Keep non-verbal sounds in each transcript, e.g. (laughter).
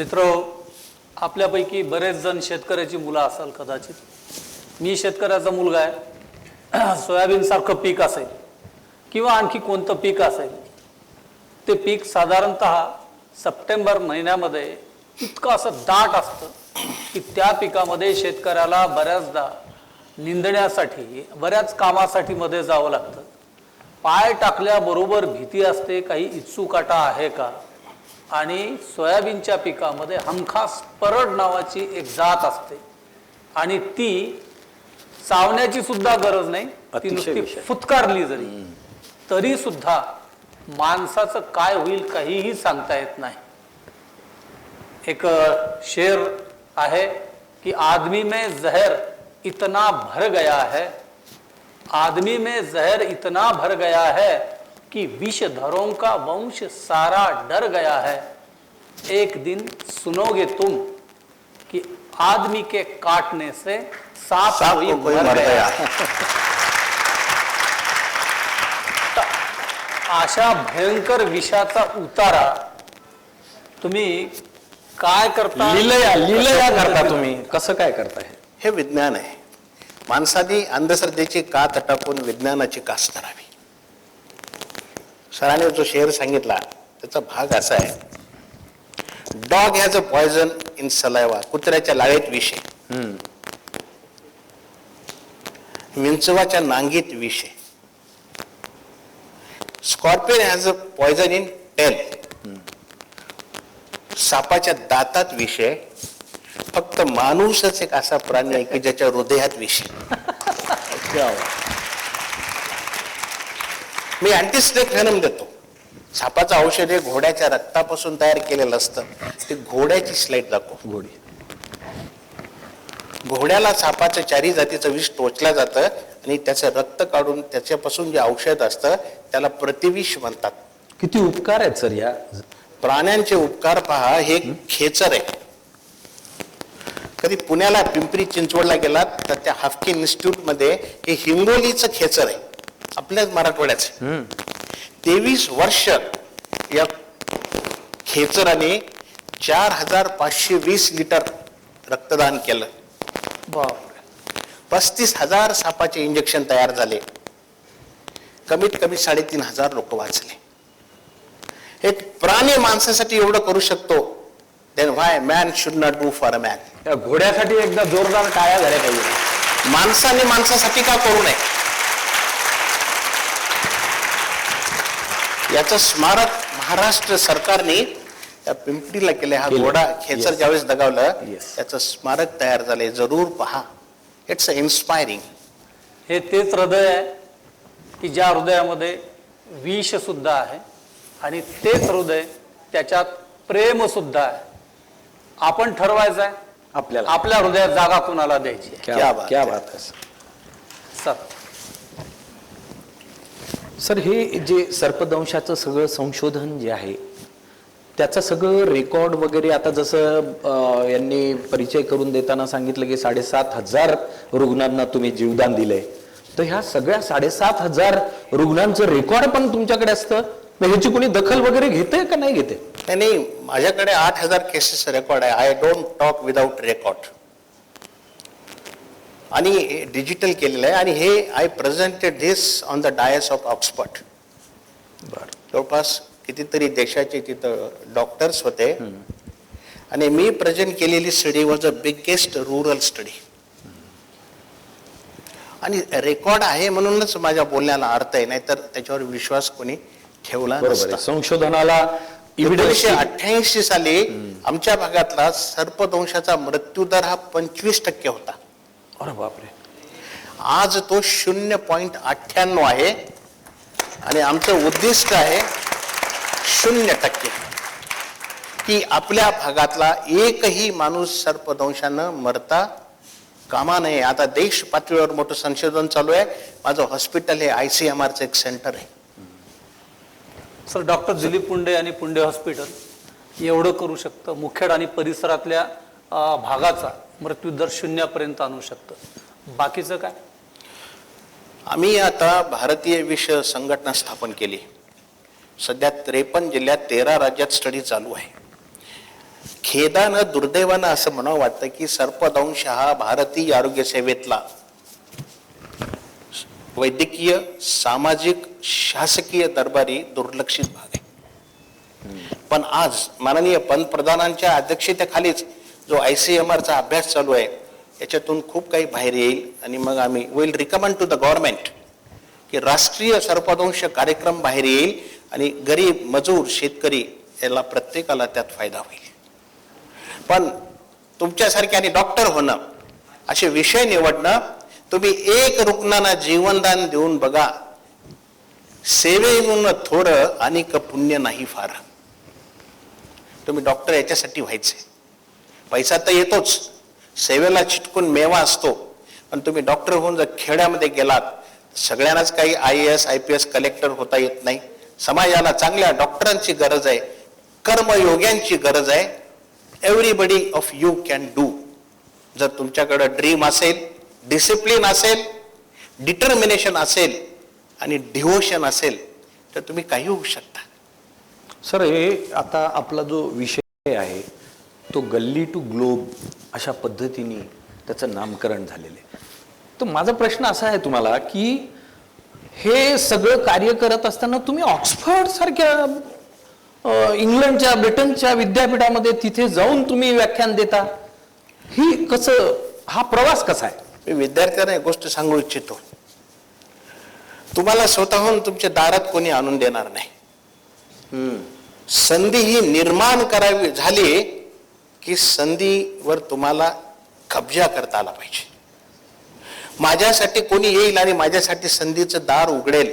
मित्र आपल्यापैकी बरेच जण शेतकऱ्याची मुलं असाल कदाचित. मी शेतकऱ्याचा मुलगा आहे. (clears throat) सोयाबीनसारखं पीक असेल किंवा आणखी कोणतं पीक असेल ते पीक साधारणत सप्टेंबर महिन्यामध्ये इतकं असं दाट असतं की त्या पिकामध्ये शेतकऱ्याला बऱ्याचदा निंदण्यासाठी बऱ्याच कामासाठी मध्ये जावं लागतं. पाय टाकल्याबरोबर भीती असते काही इच्छू काटा आहे का? आणि सोयाबीनच्या पिकामध्ये हमखास परड नावाची एक जात असते. आणि ती चावण्याची सुद्धा गरज नाही. ती नुसती. फुतकारली जरी तरी सुद्धा माणसाचं काय होईल काहीही सांगता येत नाही. एक शेर आहे कि आदमी में जहर इतना भर गया है. आदमी में जहर इतना भर गया है कि विषधरों का वंश सारा डर गया है। एक दिन सुनोगे तुम कि आदमी के काटने से सांप कोई कोई मर मर गया। गया। अशा भयंकर विषाचा उतारा। तुम्ही काय करता? लिलया लिलया करता तुम्ही। कसं काय करताय? हे विज्ञान आहे. माणसाने अंधश्रद्धेची कात टाकून विज्ञानाची कास धरावी? सरांनी जो शेर सांगितला त्याचा भाग असा आहे. Dog has a poison in saliva कुत्र्याच्या लाळेत विष आहे. विंचवाच्या नांगीत विष आहे. Scorpion has a poison in tail सापाच्या दातात विष आहे. फक्त माणूसच एक असा प्राणी आहे की ज्याच्या हृदयात विष आहे. (laughs) मी अँटीस्नेक व्हॅनम देतो. सापाचं औषध हे घोड्याच्या रक्तापासून तयार केलेलं असतं. ते घोड्याची स्लाईड दाखव. घोडी. घोड्याला सापाचं चारी जातीचं विष टोचलं जातं आणि त्याचं रक्त काढून त्याच्यापासून जे औषध असतं त्याला प्रतिविष म्हणतात. किती उपकार आहेत सर या? प्राण्यांचे उपकार पहा हे खेचर आहे. कधी पुण्याला पिंपरी चिंचवडला गेलात तर त्या हाफकिन इन्स्टिट्यूटमध्ये हे हिंगोलीचं खेचर आहे. आपल्याच मराठवाड्याचं तेवीस वर्ष या खेचराने चार हजार पाचशे वीस लिटर रक्तदान केलं. पस्तीस हजार सापाचे इंजेक्शन तयार झाले. कमीत कमी साडेतीन हजार लोक वाचले. एक प्राणी माणसासाठी एवढं करू शकतो then why man should not do for a man या घोड्यासाठी एकदा जोरदार टाळ्या झाल्या पाहिजे. माणसाने माणसासाठी का करू नये? याचं स्मारक महाराष्ट्र सरकारने त्या पिंपरीला केले हा. घोडा खेचर. ज्यावेळेस दगावलं. त्याचं स्मारक तयार झाले जरूर पहा इट्स अ इन्स्पायरिंग हे तेच हृदय आहे की ज्या हृदयामध्ये विष सुद्धा आहे आणि तेच हृदय त्याच्यात प्रेम सुद्धा आहे आपण ठरवायचं आहे आपल्याला आपल्या हृदयात जागा कुणाला द्यायची. क्या बात क्या. बात आहे सर. सर हे जे सर्पदंशाचं सगळं संशोधन जे आहे त्याचं सगळं रेकॉर्ड वगैरे आता जसं यांनी परिचय करून देताना सांगितलं की साडेसात हजार रुग्णांना तुम्ही जीवदान दिलंय. तर ह्या सगळ्या साडेसात हजार रुग्णांचं रेकॉर्ड पण तुमच्याकडे असतं? मग ह्याची कोणी दखल वगैरे घेते का नाही घेते नाही नाही माझ्याकडे आठ हजार केसेस रेकॉर्ड आहे. I don't talk without record आणि डिजिटल केलेलं आहे. आणि हे I presented this on the dais of Oxford बरं. जवळपास कितीतरी देशाचे तिथं डॉक्टर्स होते. आणि मी प्रेझेंट केलेली study was a biggest rural study आणि रेकॉर्ड आहे म्हणूनच माझ्या बोलण्याला अर्थ आहे. नाहीतर त्याच्यावर विश्वास कोणी ठेवला संशोधनाला एकोणीसशे अठ्ठ्याऐंशी साली आमच्या भागातला सर्पदंशाचा मृत्यूदर हा पंचवीस टक्के होता. अरे बापरे. आज तो शून्य पॉईंट अठ्ठ्याण्णव आहे आणि आमचं उद्दिष्ट आहे शून्य टक्के. की आपल्या भागातला एकही माणूस सर्पदंशानं मरता कामा नये. आता देश पातळीवर मोठं संशोधन चालू आहे. माझं हॉस्पिटल हे आय सी एम आरचं एक सेंटर आहे. सर डॉक्टर दिलीप पुंडे आणि पुंडे हॉस्पिटल एवढं करू शकतं. मुखेड आणि परिसरातल्या भागाचा मृत्यूदर शून्यापर्यंत आणू शकतं. बाकीचं काय? आम्ही आता भारतीय विष संघटना स्थापन केली. सध्या त्रेपन्न जिल्ह्यात तेरा राज्यात स्टडी चालू आहे. खेदानं दुर्दैवानं असं म्हणावं वाटतं की सर्पदंश हा भारतीय आरोग्य सेवेतला वैद्यकीय सामाजिक शासकीय दरबारी दुर्लक्षित भाग आहे. पण आज माननीय पंतप्रधानांच्या अध्यक्षतेखालीच जो आय सी एम आरचा अभ्यास चालू आहे याच्यातून खूप काही बाहेर येईल. आणि मग आम्ही will recommend to the government की राष्ट्रीय सर्पदंश कार्यक्रम बाहेर येईल आणि गरीब मजूर शेतकरी याला प्रत्येकाला त्यात फायदा होईल. पण तुमच्यासारखे आणि डॉक्टर होणं असे विषय निवडणं तुम्ही एक रुग्णांना जीवनदान देऊन बघा. सेवेहून थोडं आणि क पुण्य नाही फार. तुम्ही डॉक्टर याच्यासाठी व्हायचे पैसा तर येतोच. सेवेला चिटकून मेवा असतो. पण तुम्ही डॉक्टर होऊन जर खेड्यामध्ये गेलात सगळ्यांनाच काही I S I P S collector होता येत नाही. समाजाला चांगल्या डॉक्टरांची गरज आहे. कर्मयोग्यांची गरज आहे. Everybody of you can do जर तुमच्याकडं ड्रीम असेल डिसिप्लिन असेल डिटर्मिनेशन असेल आणि डिव्होशन असेल तर तुम्ही काही होऊ शकता. सर हे आता आपला जो विषय आहे तो गल्ली टू ग्लोब अशा पद्धतीने त्याचं नामकरण झालेलं. आहे तर माझा प्रश्न असा आहे तुम्हाला की हे सगळं कार्य करत असताना तुम्ही ऑक्सफर्ड सारख्या इंग्लंडच्या ब्रिटनच्या विद्यापीठामध्ये तिथे जाऊन तुम्ही व्याख्यान देता? ही कसं हा प्रवास कसा आहे? मी विद्यार्थ्यांना एक गोष्ट सांगू इच्छितो. तुम्हाला स्वतःहून तुमच्या दारात कोणी आणून देणार नाही. संधी ही निर्माण करावी झाली की संधीवर तुम्हाला कब्जा करता आला पाहिजे. माझ्यासाठी कोणी येईल आणि माझ्यासाठी संधीचं दार उघडेल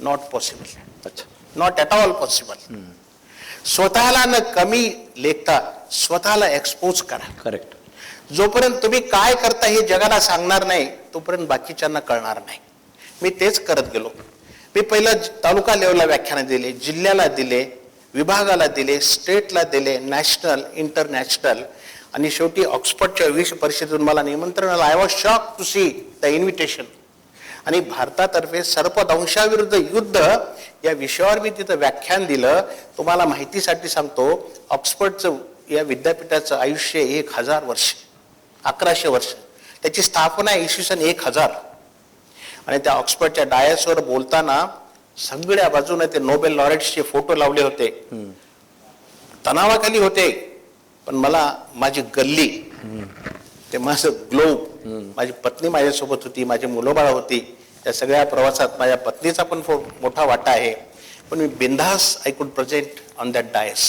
नॉट पॉसिबल अच्छा. नॉट ॲट ऑल पॉसिबल स्वतःला न कमी लेखता स्वतःला एक्सपोज करा. करेक्ट जोपर्यंत तुम्ही काय करता हे जगाला सांगणार नाही तोपर्यंत बाकीच्यांना कळणार नाही. मी तेच करत गेलो. मी पहिलं तालुका लेवलला व्याख्यानं दिले जिल्ह्याला दिले विभागाला दिले स्टेटला दिले नॅशनल इंटरनॅशनल. आणि शेवटी ऑक्सफर्डच्या विश्व परिषदेतून मला निमंत्रण आलं. I was shock to see the invitation आणि भारतातर्फे सर्पदंशाविरुद्ध युद्ध या विषयावर मी तिथं व्याख्यान दिलं. तुम्हाला माहितीसाठी सांगतो ऑक्सफर्डचं या विद्यापीठाचं आयुष्य एक हजार वर्ष अकराशे वर्ष. त्याची स्थापना इसवी सन एक हजार. आणि त्या ऑक्सफर्डच्या डायसवर बोलताना सगळ्या बाजूने ते नोबेल लॉरेट्सचे फोटो लावले होते. तणावाखाली होते. पण मला माझी गल्ली ते माझं ग्लोब माझी पत्नी माझ्यासोबत होती माझी मुलं होती त्या सगळ्या प्रवासात माझ्या पत्नीचा पण फो- मोठा वाटा आहे. पण मी बिंदास I could present on that Dias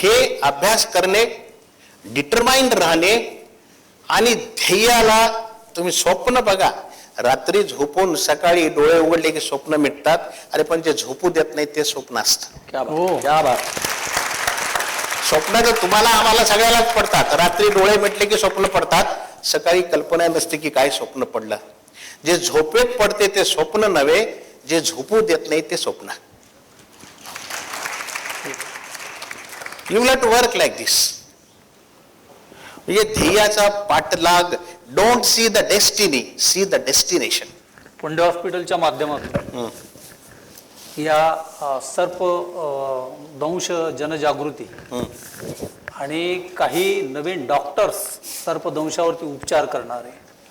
हे अभ्यास करणे डिटरमाइंड राहणे आणि ध्येयाला तुम्ही स्वप्न बघा. रात्री झोपून सकाळी डोळे उघडले की स्वप्न मिटतात. अरे पण जे झोपू देत नाही ते स्वप्न असतं. क्या हो. बात क्या बात. स्वप्न तर तुम्हाला आम्हाला सगळ्यालाच पडतात. रात्री डोळे मिटले की स्वप्न पडतात. सकाळी कल्पना नसते की काय स्वप्न पडलं. जे झोपेत पडते ते स्वप्न नव्हे. जे झोपू देत नाही ते स्वप्न. You will to work like this म्हणजे ध्येयाचा पाठलाग don't see the destiny see the destination Punde हॉस्पिटलच्या माध्यमातून या सर्प दंश जनजागृती आणि काही नवीन डॉक्टर्स सर्पदंशावरती उपचार करणारे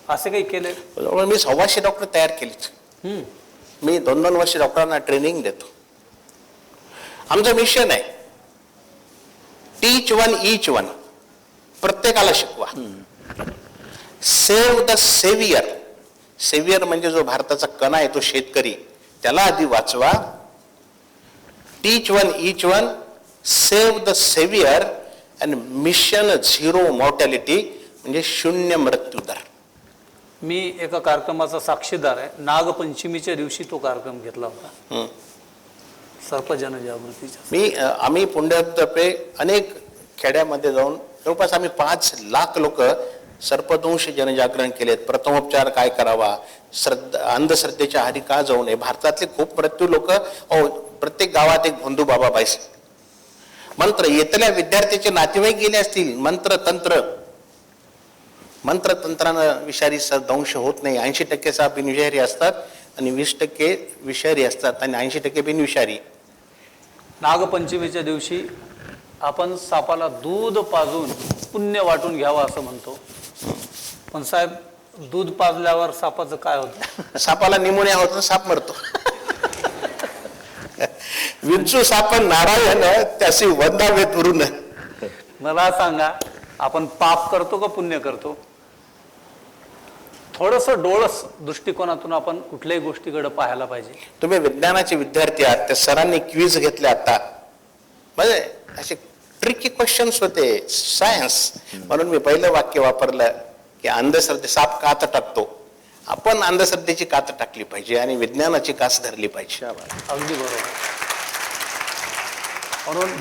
असे काही केले? मी सव्वाशे डॉक्टर तयार केलेत. मी दोन दोन वर्ष डॉक्टरांना ट्रेनिंग देतो. आमचं मिशन आहे टीच वन ईच वन प्रत्येकाला शिकवा. सेव्ह द सेवियर सेवियर म्हणजे जो भारताचा कणा आहे तो शेतकरी. त्याला आधी वाचवा. Teach one each one save the saviour and mission zero mortality म्हणजे शून्य मृत्यू दर मी एका कार्यक्रमाचा साक्षीदार आहे. नागपंचमीच्या दिवशी तो कार्यक्रम घेतला होता. सर्प जनजागृतीचा. मी आम्ही पुंड्यातर्फे अनेक खेड्यामध्ये जाऊन जवळपास आम्ही पाच लाख लोक सर्पदंश जनजागरण केलेत प्रथमोपचार काय करावा? श्रद्धा अंधश्रद्धेच्या आहारी का जाऊ नये? भारतातले खूप मृत्यू लोक हो प्रत्येक गावात एक भोंदू बाबा पाहिजे मंत्र येतल्या विद्यार्थ्याचे नातेवाईक गेले असतील मंत्र तंत्र. मंत्र तंत्रानं विषारी दंश होत नाही. ऐंशी टक्के साप बिनविषारी असतात आणि वीस टक्के विषारी असतात आणि ऐंशी टक्के बिनविषारी. नागपंचमीच्या दिवशी आपण सापाला दूध पाजून पुण्य वाटून घ्यावं असं म्हणतो. पण साहेब दूध पाजल्यावर सापाचं काय होतं? (laughs) सापाला निमोनिया होतो साप मरतो. (laughs) विंचू साप नारायण त्याशी वंदावे दुरून मला सांगा आपण पाप करतो का पुण्य करतो? थोडस डोळस दृष्टिकोनातून आपण कुठल्याही गोष्टीकडे पाहायला पाहिजे. तुम्ही विज्ञानाचे विद्यार्थी आहात त्या सरांनी क्विज घेतले आता. म्हणजे असे ट्रिकी क्वेश्चन्स होते सायन्स म्हणून मी पहिलं वाक्य वापरलं. की अंधश्रद्धे साप कात टाकतो. आपण अंधश्रद्धेची कात टाकली पाहिजे आणि विज्ञानाची कास धरली पाहिजे. अगदी बरोबर. म्हणून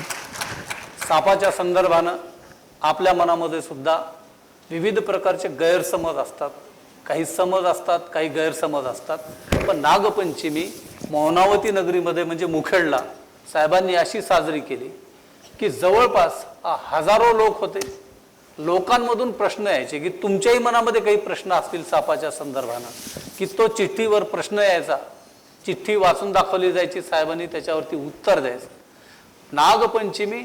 सापाच्या संदर्भानं आपल्या मनामध्ये सुद्धा विविध प्रकारचे गैरसमज असतात. काही समज असतात काही गैरसमज असतात. पण नागपंचमी मौनावती नगरीमध्ये म्हणजे मुखेडला साहेबांनी अशी साजरी केली की जवळपास हजारो लोक होते. लोकांमधून प्रश्न यायचे की तुमच्याही मनामध्ये काही प्रश्न असतील सापाच्या संदर्भानं की तो चिठ्ठीवर प्रश्न यायचा. चिठ्ठी वाचून दाखवली जायची साहेबांनी त्याच्यावरती उत्तर द्यायचं. नागपंचमी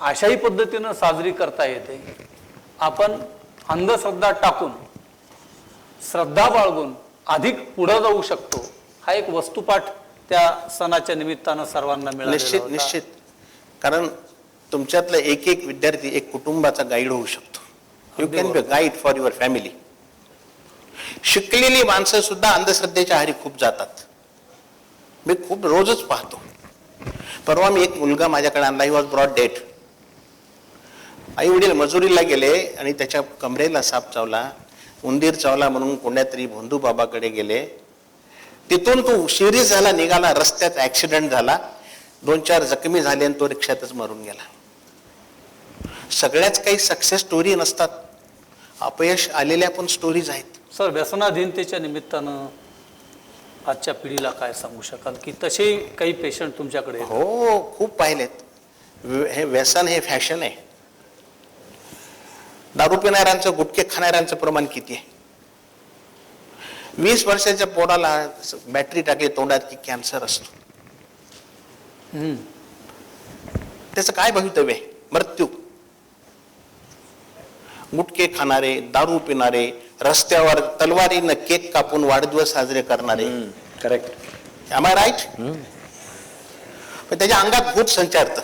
अशाही पद्धतीनं साजरी करता येते. आपण अंधश्रद्धा टाकून श्रद्धा बाळगून अधिक पुढे जाऊ शकतो. हा एक वस्तुपाठ त्या सणाच्या निमित्तानं सर्वांना मिळालेला निश्चित. निश्चित. कारण तुमच्यातला एक एक विद्यार्थी एक कुटुंबाचा गाईड होऊ शकतो. You can be guide for your family शिकलेली माणसं सुद्धा अंधश्रद्धेच्या आहारी खूप जातात. मी खूप रोजच पाहतो. परवा मी एक मुलगा माझ्याकडे आणला ही वॉज ब्रॉड डेट आई वडील मजुरीला गेले आणि त्याच्या कमरेला साप चावला उंदीर चावला म्हणून कोण्यातरी भोंदू बाबाकडे गेले. तिथून तो शिरीज झाला निघाला रस्त्यात ऍक्सिडेंट झाला. दोन चार जखमी झाले आणि तो रिक्षातच मरून गेला. सगळ्याच काही सक्सेस स्टोरी नसतात. अपयश आलेल्या पण स्टोरीज आहेत. सर व्यसनाधीनतेच्या निमित्तानं आजच्या पिढीला काय सांगू शकाल? की तसे काही पेशंट तुमच्याकडे येतात? हो खूप पाहिलेत. व्य- हे व्यसन हे फॅशन आहे. दारू पिणाऱ्यांचं गुटखे खाणाऱ्यांचं प्रमाण किती आहे? वीस वर्षाच्या पोराला बॅटरी टाकली तोंडात की कॅन्सर असतो. हम्म. त्याचं काय भवितव्य आहे? मृत्यू. गुटखे खाणारे दारू पिणारे रस्त्यावर तलवारीनं केक कापून वाढदिवस साजरे करणारे. करेक्ट आय राईट पण त्याच्या अंगात भूत संचारतं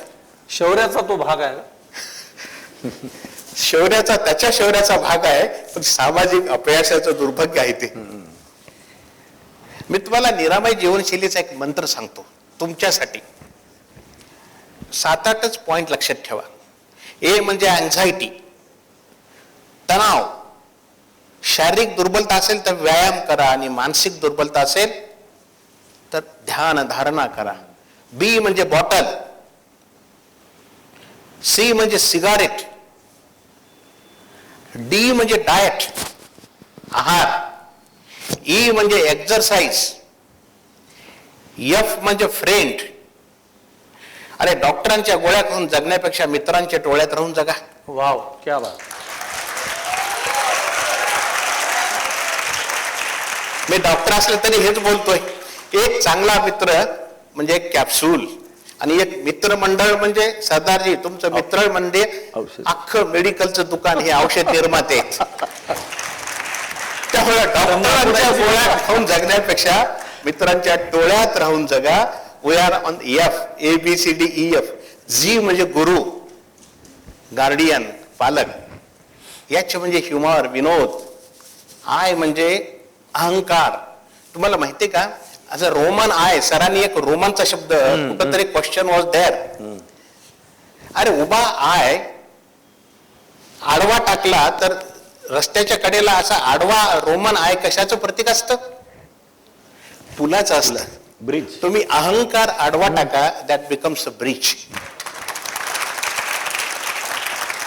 शौर्याचा तो भाग आहे (laughs) शौर्याचा त्याच्या शौर्याचा भाग आहे पण सामाजिक अपयशाचं दुर्भाग्य आहे ते. मी तुम्हाला निरामय जीवनशैलीचा एक मंत्र सांगतो तुमच्यासाठी. सात आठच पॉइंट लक्षात ठेवा. ए म्हणजे अँझायटी तणाव. शारीरिक दुर्बलता असेल तर व्यायाम करा आणि मानसिक दुर्बलता असेल तर ध्यान धारणा करा. बी म्हणजे बॉटल. सी म्हणजे सिगारेट. डी म्हणजे डाएट. आहार. ई म्हणजे एक्झरसाइज एफ म्हणजे फ्रेंड. अरे डॉक्टरांच्या गोळ्या करून जगण्यापेक्षा मित्रांच्या टोळ्यात राहून जगा. वाव क्या बात. मी डॉक्टर असले तरी हेच बोलतोय. एक चांगला मित्र म्हणजे एक कॅप्सूल आणि एक मित्रमंडळ म्हणजे सरदारजी तुमचं मित्र म्हणजे. अख्खं मेडिकलचं दुकान हे औषध निर्माते. त्यामुळे डॉक्टरांच्या गोळ्या खाऊन जगण्यापेक्षा मित्रांच्या टोळ्यात राहून जगा. We are on F A B C D E F G म्हणजे गुरु गार्डियन पालक. याचे म्हणजे ह्युमर विनोद. आय म्हणजे अहंकार. तुम्हाला माहितीये का? असं रोमन आय सरांनी एक रोमनचा शब्द कुठंतरी क्वेश्चन वॉज देअर अरे उभा आय आडवा टाकला तर रस्त्याच्या कडेला असा आडवा रोमन आय कशाचं प्रतीक असतं? पुलाचं असतं. ब्रिज तुम्ही अहंकार आडवा टाका that becomes a bridge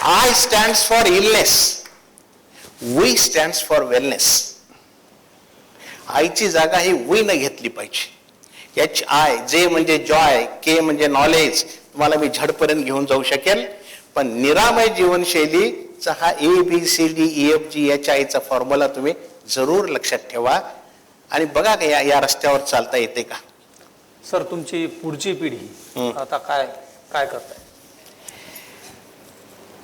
I stand for illness we stand for wellness आईची जागा ही वी न घेतली पाहिजे. एच आय जे म्हणजे जॉय के म्हणजे नॉलेज तुम्हाला मी झडपर्यंत घेऊन जाऊ शकेल. पण निरामय जीवनशैलीचा हा A B C D E F G H आयचा फॉर्म्युला तुम्ही जरूर लक्षात ठेवा. आणि बघा का या या रस्त्यावर चालता येते का? सर तुमची पुढची पिढी. आता काय काय करताय?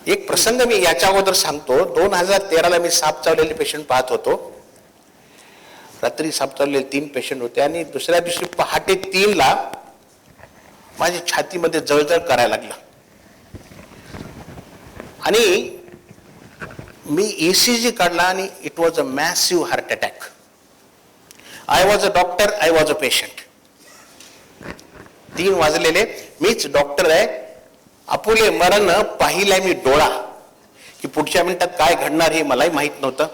एक प्रसंग मी याच्या अगोदर सांगतो. दोन हजार तेराला मी साप चावलेले पेशंट पाहत होतो. रात्री साप तीन पेशंट होते आणि दुसऱ्या दिवशी पहाटे तीनला माझ्या छातीमध्ये जळजळ करायला लागलं. आणि मी ए सी जी काढला आणि it was a massive heart attack I was a doctor I was a patient तीन वाजलेले मीच डॉक्टर आहे. अपुले मरण पाहिलाय मी डोळा. की पुढच्या मिनिटात काय घडणार हे मलाही माहीत नव्हतं.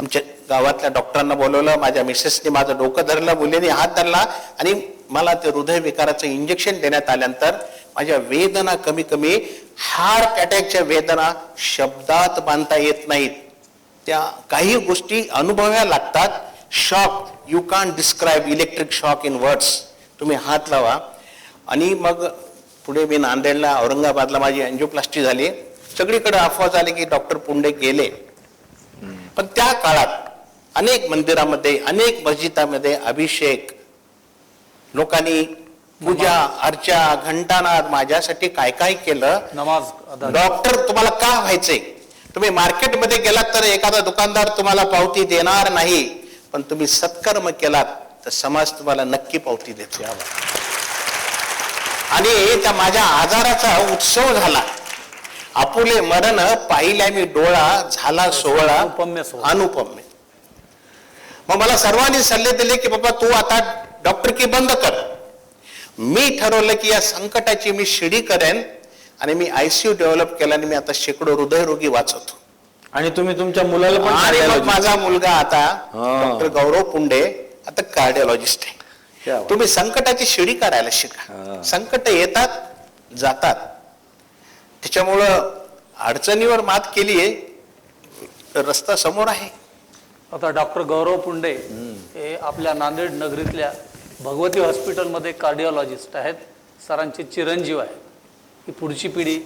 आमच्या गावातल्या डॉक्टरांना बोलवलं माझ्या मिसेसने माझं डोकं धरलं मुलीने हात धरला आणि मला ते हृदयविकाराचं इंजेक्शन देण्यात आल्यानंतर माझ्या वेदना कमी कमी हार्ट अटॅकच्या वेदना शब्दात बांधता येत नाहीत. त्या काही गोष्टी अनुभव्या लागतात. Shock you can describe electric shock in words तुम्ही हात लावा. आणि मग पुढे मी नांदेडला औरंगाबादला माझी अँजिओप्लास्टी झाली. सगळीकडे अफवा झाली की डॉक्टर पुंडे गेले. पण त्या काळात अनेक मंदिरामध्ये अनेक मस्जिदामध्ये अभिषेक लोकांनी पूजा अर्चा घंटानाद माझ्यासाठी काय काय केलं? नमाज डॉक्टर तुम्हाला का व्हायचंय? तुम्ही मार्केटमध्ये गेलात तर एखादा दुकानदार तुम्हाला पावती देणार नाही पण तुम्ही सत्कर्म केलात तर समाज तुम्हाला नक्की पावती देतो. आणि त्या माझ्या आजाराचा उत्सव झाला. आपुले मरण पाहिल्या मी डोळा झाला सोहळा अनुपम्य. अनुपम्य मग मला सर्वांनी सल्ले दिले की बाबा तू आता डॉक्टर की बंद कर मी ठरवलं की या संकटाची मी शिडी करेन आणि मी आयसीयू डेव्हलप केला आणि मी आता शेकडो हृदयरोगी वाचवतो आणि तुम्ही तुमच्या मुलाला पण आणि मग cardiologist- माझा मुलगा आता. डॉक्टर गौरव पुंडे आता कार्डिओलॉजिस्ट क्या आहे बात. तुम्ही संकटाची शिडी काढायला शिका हा. संकट येतात जातात त्याच्यामुळं अडचणीवर मात केलीये तर रस्ता समोर आहे. आता डॉक्टर गौरव पुंडे हे आपल्या नांदेड नगरीतल्या भगवती हॉस्पिटलमध्ये कार्डिओलॉजिस्ट आहेत. सरांचे चिरंजीव आहेत. ही पुढची पिढी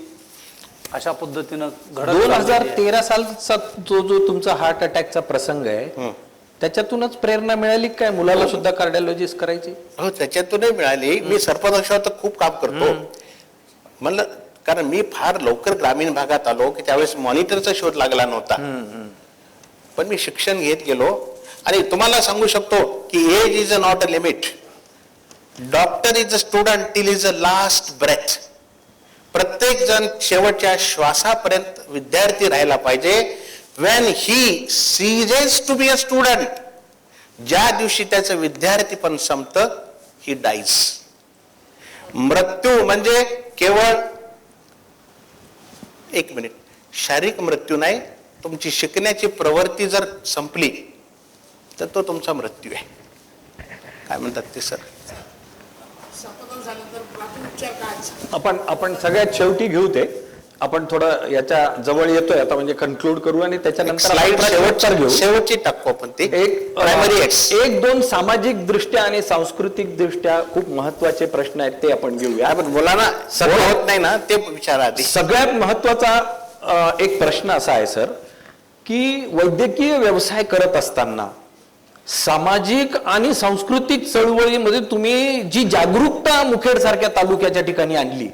अशा पद्धतीनं घडत दोन हजार आहे. तेरा सालचा जो जो तुमचा हार्ट अटॅकचा प्रसंग आहे हं. त्याच्यातूनच प्रेरणा मिळाली काय? मुलाला सुद्धा कार्डिओलॉजिस्ट करायची? हो त्याच्यातूनही मिळाली. मी सर्पदंशावर तर खूप काम करतो. म्हणलं कारण मी फार लवकर ग्रामीण भागात आलो की त्यावेळेस मॉनिटरचा शोध लागला नव्हता. पण मी शिक्षण घेत गेलो. आणि तुम्हाला सांगू शकतो की age is a not a limit doctor is a student till is a last breath प्रत्येक जण शेवटच्या श्वासापर्यंत विद्यार्थी राहायला पाहिजे. When he ceases to be a student ज्या दिवशी त्याचं विद्यार्थी पण संपतं ही डाईज मृत्यू म्हणजे केवळ एक मिनिट. शारीरिक मृत्यू नाही तुमची शिकण्याची प्रवृत्ती जर संपली तर तो तुमचा मृत्यू आहे. काय म्हणतात ते सर? आपण आपण सगळ्यात शेवटी घेऊ ते. आपण थोडं याच्या जवळ येतोय आता म्हणजे कन्क्लूड करू आणि त्याच्यानंतर आपण घेऊ. शेवटची टाकू आपण ते. एक प्रायमरी एक दोन सामाजिक दृष्ट्या आणि सांस्कृतिक दृष्ट्या खूप महत्त्वाचे प्रश्न आहेत ते आपण घेऊया. आपण मुलांना सगळं होत नाही ना ते विचारा आधी. सगळ्यात महत्त्वाचा एक प्रश्न असा आहे सर की वैद्यकीय व्यवसाय करत असताना सामाजिक आणि सांस्कृतिक चळवळीमध्ये तुम्ही जी जागरूकता मुखेड सारख्या तालुक्याच्या ठिकाणी आणली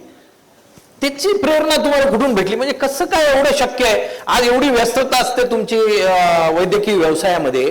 त्याची प्रेरणा तुम्हाला कुठून भेटली? म्हणजे कसं काय एवढं शक्य आहे? आज एवढी व्यस्तता असते तुमची वैद्यकीय व्यवसायामध्ये.